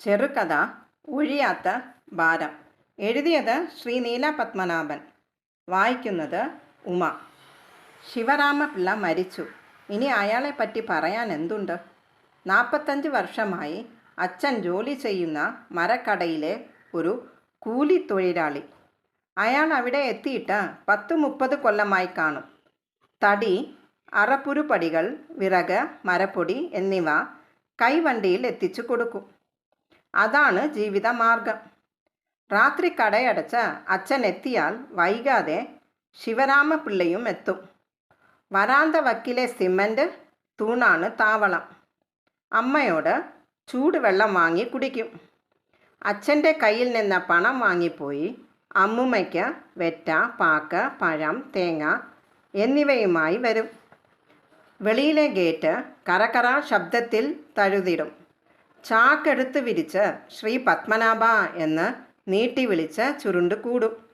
ചെറുകഥ ഒഴിയാത്ത ഭാരം. എഴുതിയത് ശ്രീ നീല പത്മനാഭൻ. വായിക്കുന്നത് ഉമ. ശിവരാമപിള്ള മരിച്ചു. ഇനി അയാളെ പറ്റി പറയാൻ എന്തുണ്ട്? നാൽപ്പത്തഞ്ച് വർഷമായി അച്ഛൻ ജോലി ചെയ്യുന്ന മരക്കടയിലെ ഒരു കൂലി തൊഴിലാളി അയാൾ അവിടെ എത്തിയിട്ട് പത്ത് മുപ്പത് കൊല്ലമായി കാണും. തടി അറപ്പുരുപടികൾ വിറക് മരപ്പൊടി എന്നിവ കൈവണ്ടിയിൽ എത്തിച്ചു കൊടുക്കും. അതാണ് ജീവിതമാർഗം. രാത്രി കടയടച്ച് അച്ഛൻ എത്തിയാൽ വൈകാതെ ശിവരാമപിള്ളയും എത്തും. വരാന്ത വക്കിലെ സിമന്റ് തൂണാണ് താവളം. അമ്മയോട് ചൂടുവെള്ളം വാങ്ങി കുടിക്കും. അച്ഛന്റെ കയ്യിൽ നിന്ന് പണം വാങ്ങിപ്പോയി അമ്മുമ്മയ്ക്ക് വെറ്റ പാക്ക് പഴം തേങ്ങ എന്നിവയുമായി വരും. വെളിയിലെ ഗേറ്റ് കറകറ ശബ്ദത്തിൽ തഴുതിടും. ചാക്കെടുത്ത് വിരിച്ച് ശ്രീ പത്മനാഭ എന്ന് നീട്ടി വിളിച്ച് ചുരുണ്ട് കൂടും.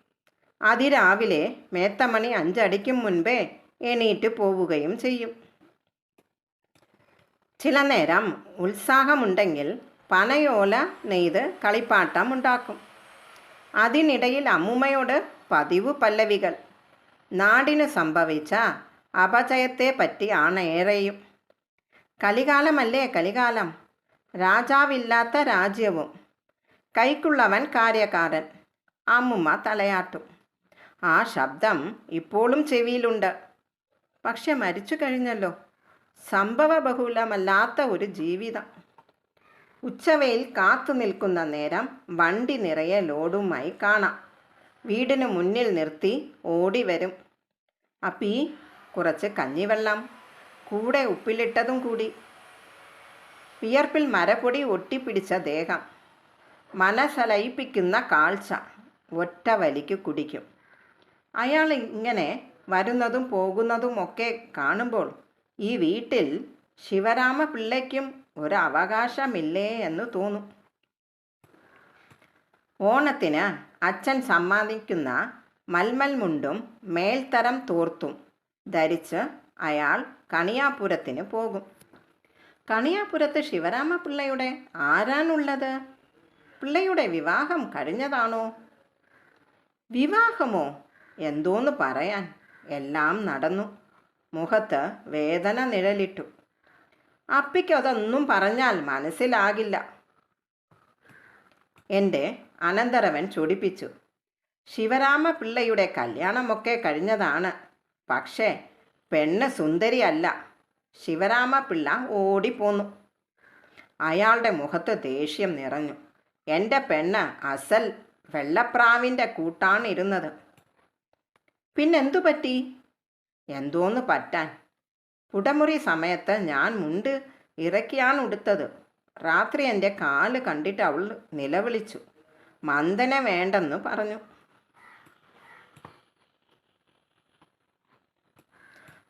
അതിരാവിലെ മേത്തമണി അഞ്ചടിക്കും മുൻപേ എണീറ്റ് പോവുകയും ചെയ്യും. ചില നേരം ഉത്സാഹമുണ്ടെങ്കിൽ പനയോല നെയ്ത് കളിപ്പാട്ടം ഉണ്ടാക്കും. അതിനിടയിൽ അമ്മുമ്മയോട് പതിവ് പല്ലവികൾ. നാടിന് സംഭവിച്ച അപജയത്തെപ്പറ്റി ആണ് ഏറെയും കലികാലമല്ലേ കലികാലം? രാജാവില്ലാത്ത രാജ്യവും. കൈക്കുള്ളവൻ കാര്യക്കാരൻ. അമ്മുമ്മ തലയാട്ടും. ആ ശബ്ദം ഇപ്പോഴും ചെവിയിലുണ്ട്. പക്ഷെ മരിച്ചു കഴിഞ്ഞല്ലോ. സംഭവബഹുലമല്ലാത്ത ഒരു ജീവിതം. ഉച്ചവയിൽ കാത്തു നിൽക്കുന്ന നേരം വണ്ടി നിറയെ ലോഡുമായി കാണാം. വീടിന് മുന്നിൽ നിർത്തി ഓടി വരും. അപ്പീ കുറച്ച് കഞ്ഞിവെള്ളം. കൂടെ ഉപ്പിലിട്ടതും കൂടി. വിയർപ്പിൽ മരപ്പൊടി ഒട്ടിപ്പിടിച്ച ദേഹം. മനസ്സലയിപ്പിക്കുന്ന കാഴ്ച. ഒറ്റ വലിക്ക് കുടിക്കും. അയാൾ ഇങ്ങനെ വരുന്നതും പോകുന്നതും ഒക്കെ കാണുമ്പോൾ ഈ വീട്ടിൽ ശിവരാമ പിള്ളയ്ക്കും ഒരവകാശമില്ലേ എന്ന് തോന്നും. ഓണത്തിന് അച്ഛൻ സമ്മാനിക്കുന്ന മൽമൽ മുണ്ടും മേൽത്തരം തോർത്തും ധരിച്ച് അയാൾ കണിയാപുരത്തിന് പോകും. കണിയാപുരത്ത് ശിവരാമ പിള്ളയുടെ ആരാണുള്ളത്? പിള്ളയുടെ വിവാഹം കഴിഞ്ഞതാണോ? വിവാഹമോ? എന്തോന്ന് പറയാൻ? എല്ലാം നടന്നു. മുഖത്ത് വേദന നിഴലിട്ടു. അപ്പിക്ക് അതൊന്നും പറഞ്ഞാൽ മനസ്സിലാകില്ല. എന്റെ അനന്തരവൻ ചൊടിപ്പിച്ചു. ശിവരാമ പിള്ളയുടെ കല്യാണമൊക്കെ കഴിഞ്ഞതാണ്. പക്ഷേ പെണ്ണ് സുന്ദരിയല്ല. ശിവരാമ പിള്ള ഓടിപ്പോന്നു അയാളുടെ മുഖത്ത് ദേഷ്യം നിറഞ്ഞു. എന്റെ പെണ്ണ് അസൽ വെള്ളപ്രാവിന്റെ കൂട്ടാണ് ഇരുന്നത്. പിന്നെന്തു പറ്റി? എന്തോന്ന് പറ്റാൻ? കുടമുറി സമയത്ത് ഞാൻ മുണ്ട് ഇറക്കിയാണ് ഉടുത്തത്. രാത്രി എന്റെ കാൽ കണ്ടിട്ട് അവൾ നിലവിളിച്ചു. മന്ദനെ വേണ്ടെന്ന് പറഞ്ഞു.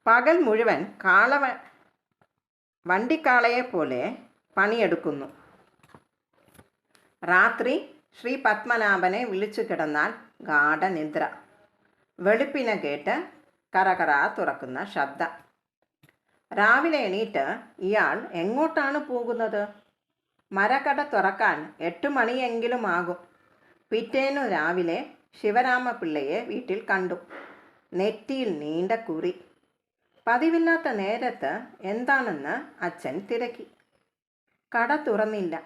പകൽ മുഴുവൻ കാള വണ്ടിക്കാളയെ പോലെ പണിയെടുക്കുന്നു. രാത്രി ശ്രീ പത്മനാഭനെ വിളിച്ചു കിടന്നാൽ ഗാഠനിദ്ര. വെളുപ്പിനെ കേട്ട് കറകറ തുറക്കുന്ന ശബ്ദം. രാവിലെ എണീറ്റ് ഇയാൾ എങ്ങോട്ടാണ് പോകുന്നത്? മരക്കട തുറക്കാൻ എട്ട് മണിയെങ്കിലും ആകും. പിറ്റേന്നു രാവിലെ ശിവരാമപിള്ളയെ വീട്ടിൽ കണ്ടു. നെറ്റിയിൽ നീണ്ട കുറി. പതിവില്ലാത്ത നേരത്ത് എന്താണെന്ന് അച്ഛൻ തിരക്കി. കട തുറന്നില്ല.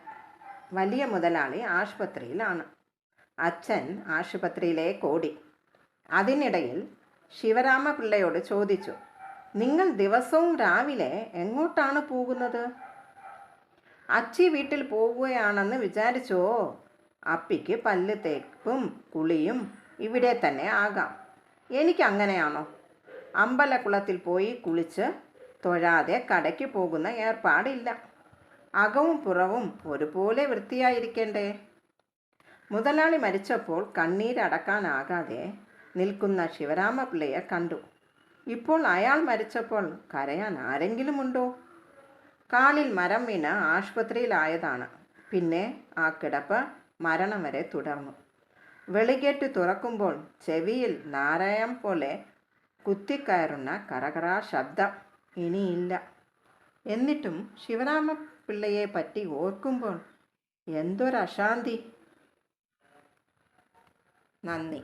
വലിയ മുതലാളി ആശുപത്രിയിലാണ്. അച്ഛൻ ആശുപത്രിയിലേക്ക് ഓടി. അതിനിടയിൽ ശിവരാമപിള്ളയോട് ചോദിച്ചു നിങ്ങൾ ദിവസവും രാവിലെ എങ്ങോട്ടാണ് പോകുന്നത്? അച്ചി വീട്ടിൽ പോവുകയാണെന്ന് വിചാരിച്ചോ. അപ്പിക്ക് പല്ല് തേപ്പും കുളിയും ഇവിടെ തന്നെ ആകാം. എനിക്ക് അങ്ങനെയാണോ? അമ്പലക്കുളത്തിൽ പോയി കുളിച്ച് തൊഴാതെ കടയ്ക്ക് പോകുന്ന ഏർപ്പാടില്ല. അകവും പുറവും ഒരുപോലെ വൃത്തിയായിരിക്കണ്ടേ? മുതലാളി മരിച്ചപ്പോൾ കണ്ണീരടക്കാനാകാതെ നിൽക്കുന്ന ശിവരാമപിള്ളയെ കണ്ടു. ഇപ്പോൾ അയാൾ മരിച്ചപ്പോൾ കരയാൻ ആരെങ്കിലുമുണ്ടോ? കാലിൽ മരം വീണ് ആശുപത്രിയിലായതാണ്. പിന്നെ ആ കിടപ്പ് മരണം വരെ തുടർന്നു. വെളികേറ്റ് തുറക്കുമ്പോൾ ചെവിയിൽ നാരായം പോലെ കുത്തിക്കയറുന്ന കറകറാ ശബ്ദം ഇനിയില്ല. എന്നിട്ടും ശിവരാമ പിള്ളയെ പറ്റി ഓർക്കുമ്പോൾ എന്തൊരു അശാന്തി നന്ദി.